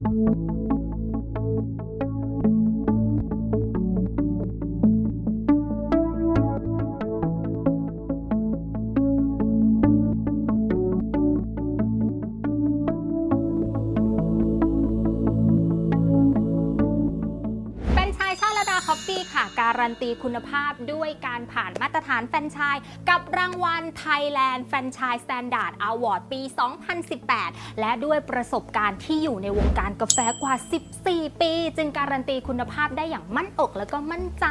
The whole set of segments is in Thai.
Thank you. การันตีคุณภาพด้วยการผ่านมาตรฐานแฟรนไชส์กับรางวัล Thailand Franchise Standard Award ปี 2018 และด้วยประสบการณ์ที่อยู่ในวงการกาแฟกว่า 14 ปี จึงการันตีคุณภาพได้อย่างมั่นอกและก็มั่นใจ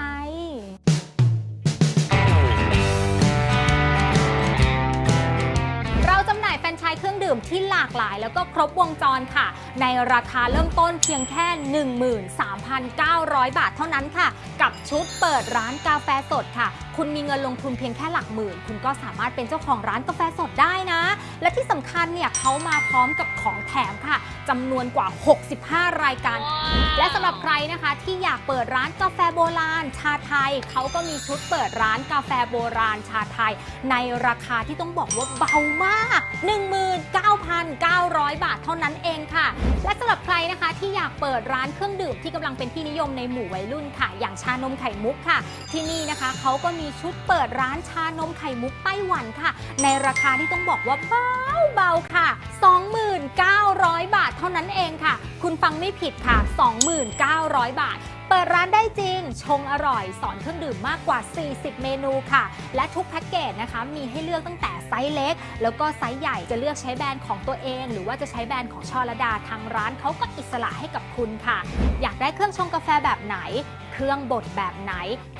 ที่หลากหลายแล้วก็ครบวงจรค่ะ ในราคาเริ่มต้นเพียงแค่ 13,900 บาทเท่านั้นค่ะ กับชุดเปิดร้านกาแฟสดค่ะ คุณมีเงินลงทุนเพียงแค่หลักหมื่น คุณก็สามารถเป็นเจ้าของร้านกาแฟสดได้นะ และที่สำคัญเนี่ยเขามาพร้อมกับของแถมค่ะจำนวนกว่า 65 รายการ และสำหรับใครนะคะที่อยากเปิดร้านกาแฟโบราณ ชาไทย เขาก็มีชุดเปิดร้านกาแฟโบราณชาไทย ในราคาที่ต้องบอกว่าเบามาก 19,900 บาทเท่านั้นเองค่ะ และสำหรับใครนะคะที่อยากเปิดร้านเครื่องดื่มที่กำลังเป็นที่นิยมในหมู่วัยรุ่นค่ะ อย่างชานมไข่มุกค่ะ ที่นี่นะคะเขาก็มีชุดเปิดร้านชานมไข่มุกไต้หวันค่ะ ในราคาที่ต้องบอกว่าเบาเบาๆค่ะ 29,000 บาทเท่านั้นเองค่ะ คุณฟังไม่ผิดค่ะ 29,000 บาทเปิดร้านได้จริง ชงอร่อย สอนเครื่องดื่มมากกว่า 40 เมนูค่ะ และทุกแพ็กเกจนะคะ มีให้เลือกตั้งแต่ไซส์เล็ก แล้วก็ไซส์ใหญ่จะเลือกใช้แบรนด์ของตัวเอง หรือว่าจะใช้แบรนด์ของชอระดาทางร้านเขาก็อิสระให้กับคุณค่ะ อยากได้เครื่องชงกาแฟแบบไหน เครื่องบดแบบไหน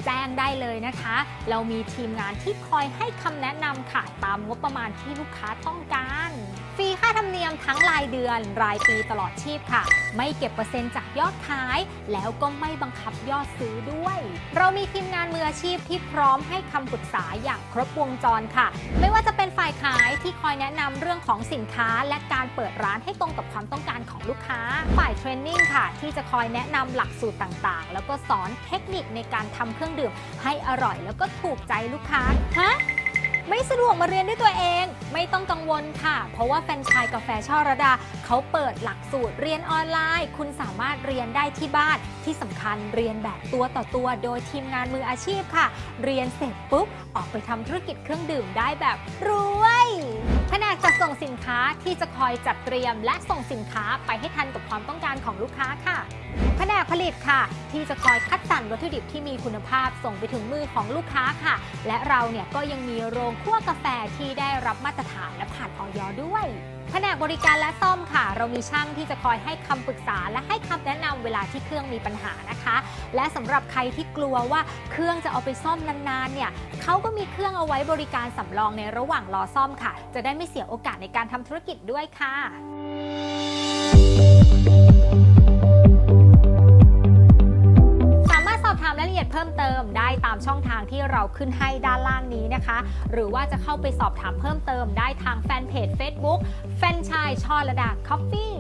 แจ้งได้เลยนะคะ เรามีทีมงานที่คอยให้คำแนะนำค่ะ ตามงบประมาณที่ลูกค้าต้องการ ฟรีค่าธรรมเนียมทั้งรายเดือน รายปีตลอดชีพค่ะ ไม่เก็บเปอร์เซ็นต์จากยอดขาย แล้วก็ไม่บังคับยอดซื้อด้วย เรามีทีมงานมืออาชีพที่พร้อมให้คำปรึกษาอย่างครบวงจรค่ะ ไม่ว่าจะเป็นฝ่ายขายที่คอยแนะนำเรื่องของสินค้า และการเปิดร้านให้ตรงกับความต้องการของลูกค้า ฝ่ายเทรนนิ่งค่ะ ที่จะคอยแนะนำหลักสูตรต่างๆ แล้วก็สอนเทคนิคในการทำเครื่องดื่ม ให้อร่อยแล้วก็ถูกใจลูกค้า ฮะ ไม่สะดวกมาเรียนด้วยตัวเอง ไม่ต้องกังวลค่ะ เพราะว่าแฟรนไชายกาแฟช่อระดา เขาเปิดหลักสูตรเรียนออนไลน์ คุณสามารถเรียนได้ที่บ้าน ที่สำคัญเรียนแบบตัวต่อตัวโดยทีมงานมืออาชีพค่ะ เรียนเสร็จปุ๊บออกไปทำธุรกิจเครื่องดื่มได้แบบรวย แผนกจัดส่งสินค้าที่จะคอยจัดเตรียม และส่งสินค้าไปให้ทันกับความต้องการของลูกค้าค่ะแผนกผลิตค่ะ ที่จะคอยคัดสรรวัตถุดิบที่มีคุณภาพส่งไปถึงมือของลูกค้าค่ะ และเราเนี่ยก็ยังมีโรงคั่วกาแฟที่ได้รับมาตรฐานและผ่านออยด้วย แผนกบริการและซ่อมค่ะ เรามีช่างที่จะคอยให้คำปรึกษา และให้คำแนะนำเวลาที่เครื่องมีปัญหานะคะ และสำหรับใครที่กลัวว่าเครื่องจะเอาไปซ่อมนานๆเนี่ยเขาก็มีเครื่องเอาไว้บริการสำรองในระหว่างรอซ่อมค่ะ จะได้ไม่เสียโอกาสในการทำธุรกิจด้วยค่ะ รายละเอียดเพิ่มเติมได้ตามช่องทางที่เราขึ้นให้ด้านล่างนี้นะคะ หรือว่าจะเข้าไปสอบถามเพิ่มเติมได้ทางแฟนเพจ Facebook แฟนชายช่อระดาคอฟฟี่